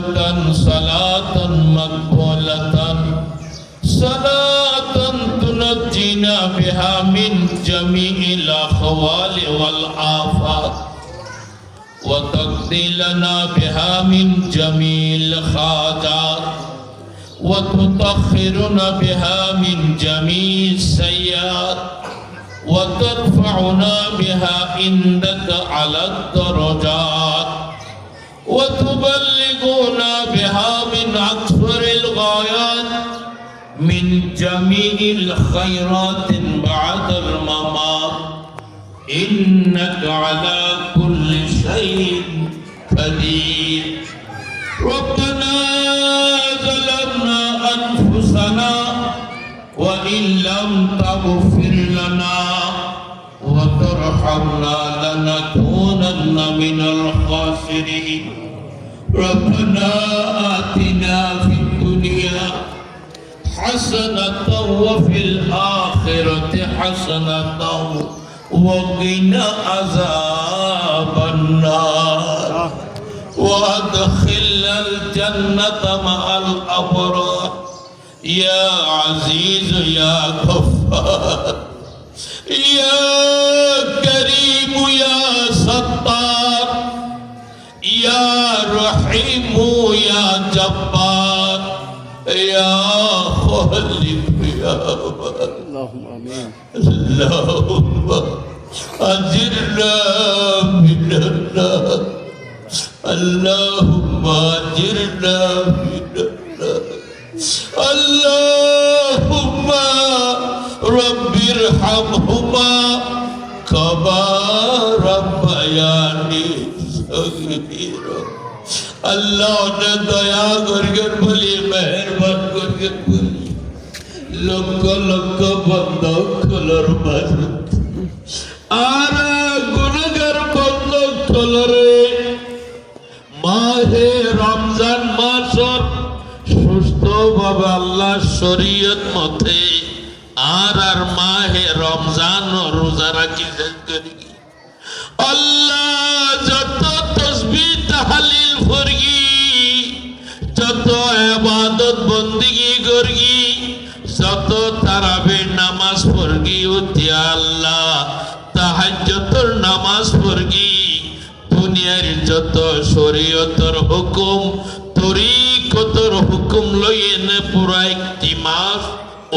مقبولة صلاة مقبولة صلاة تنجينا بها من جميع الأخوال والآفات وتقضي لنا بها من جميع الحاجات وتطهرنا بها من جميع السيئات وترفعنا بها عندك على الدرجات جميع الخيرات بعد الممات. إنك على كل شيء قدير. ربنا ظلمنا أنفسنا وإن لم تغفر لنا وترحمنا لنكونن من الخاسرين. ربنا حسنة وفي الآخرة حسنة وقنا عذاب النار. وأدخلنا الجنة مع الأبرار. يا عزيز يا غفار. يا كريم يا ستار. يا رحيم يا جبار. يا والد اللهم امين اللهم اجرنا من النار اللهم اجرنا من النار اللهم رب ارحمهما كما ربياني صغيرا اللہ نے دیا کر کے بھلی مہربان کر کے بھلی লক্ষ লক্ষ বন্ধ খোলার মাঝে। আর গুণগার বন্ধ খোলরে। মাহে রমজান মাসর সুস্থ ভাবে আল্লাহ শরীয়ত মতে আর আর মাহে রমজান ও রোজা রাখি করি। আল্লাহ যত তসবি তাহালিল ফরগি, যত আবাদত বন্দিগি করগি যত তারাবির নামাজ পড়গি উঠিয়া আল্লাহ তাহাজ্জতর নামাজ পড়গি দুনিয়ার যত শরীয়তর হুকুম, তরিকতর হুকুম লইয়ে নে পুরা একটি মাস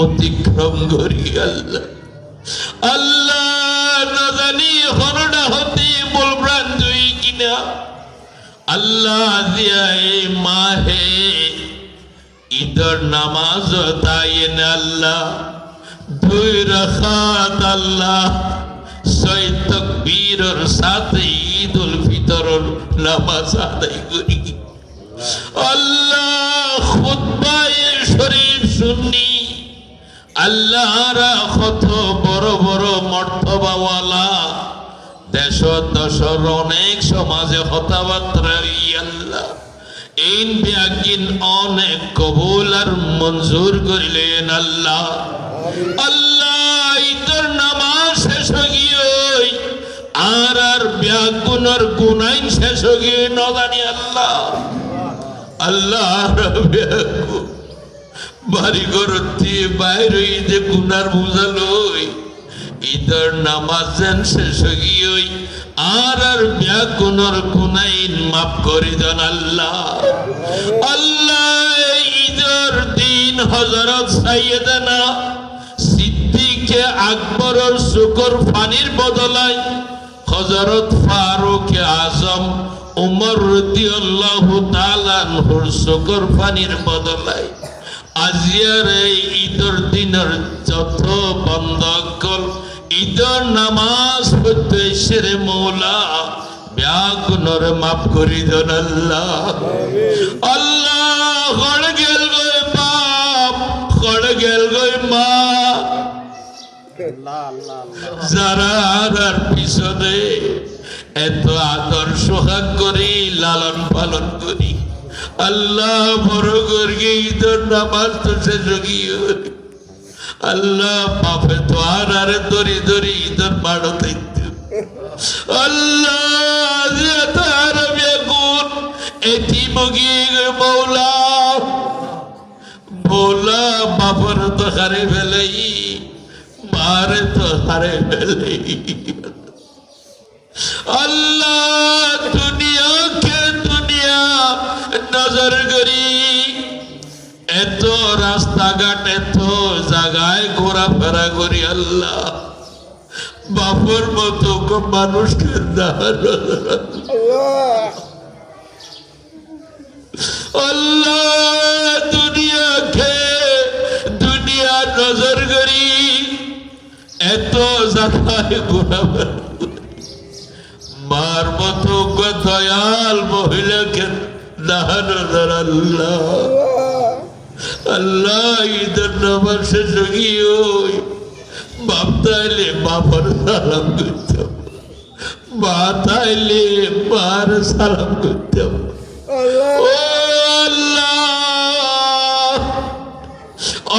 অতিক্রম করি আল্লাহ। আল্লাহ না জানি হরণা হতে বলব্রান জয়ী কিনা। আল্লাহ দিয়া মাহে ঈদর নামাজ তাইন আল্লাহ? দুই রাখাত আল্লাহ। সাথে ঈদ উল ফিতরর নামাজ আদায় করি। আল্লাহ খুতবায়ে শরীফ শুননি আল্লাহরা কত বড় বড় মর্তবাওয়ালা। দেশ দশর অনেক সমাজে কথাবার্তা আল্লাহ। ইন ব্যাগিন অনেক কবুল আর মঞ্জুর করিলেন আল্লাহ। আল্লাহ ইতর নামাজ শেষ গিয়ে আর আর ব্যাগুনের গুনাইন শেষ গিয়ে নদানি আল্লাহ। আল্লাহ ব্যাগু বাড়ি করতে বাইরে ঈদে গুনার বুঝালই ঈদের নামাজ শেষ গিয়ে আর আর ব্যাকুণর গুনাইন মাফ করে দেন আল্লাহ। আল্লাহ ঈদের দিন হজরত সাইয়েদানা সিদ্দিকে আকবরের শুকর ফানির বদলায় হজরত ফারুক আজম উমর রদিয়াল্লাহু তাআলা আনহুর শুকর ফানির বদলায়। আজিয়ার এই ঈদের দিনের যত বন্ধকল ঈদের নামাজ পড়তে সেরে মৌলা। ব্যাগুণর মাফ করি দেন আল্লাহ। মা যারা পিছনে এত আদর সোহাগ করি, লালন পালন করি। আল্লাহ বড় করি ঈদের নামাজ তো গিয়ে আল্লাহ পাপে তো আর আরে দরি দরি ঈদের বাড়ো আল্লাহ হারে ফেলেই, মারে তো হারে ফেলেই। আল্লাহ দুনিয়া নজর করি, এত রাস্তাঘাট, এত জায়গায় ঘোরাফেরা করি আল্লাহ। বাপর মতো মানুষকে এত ঘোরাফেরা মার মতো দয়াল মহিলাকে দাহানো আল্লাহ। আল্লাহ ঈদের নামাজ শেষ গিয়ে বাপ তাইলে বাবার সালাম মা তাইলে মার সালাম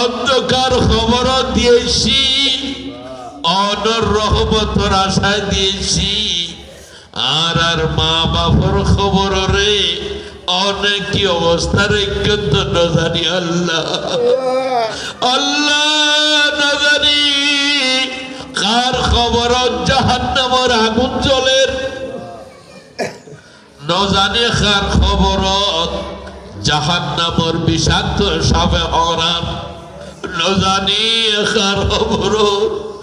অন্ধকার খবর দিয়েছি। অনর রহমতর আশায় দিয়েছি। আর আর মা বাবার খবর রে, অনেক কি অবস্থা রেখে তো না জানি আল্লাহ। আল্লাহ না জানি কার খবর জাহান্নামর আগুন জলের নজানে কার খবর জাহান্নামর বিষাক্ত সাবে হরাম নজানি কার খবর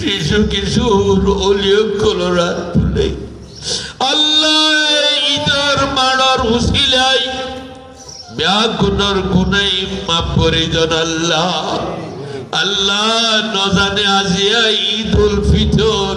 শিশু কিছু অলিও কলরা তুলে। আল্লাহ ঈদের মাড়ার উসিলাই ব্যাগুণর গুনাই মাফ করে দেন আল্লাহ। আল্লাহ নজানে আজিয়া ঈদ উল ফিতর।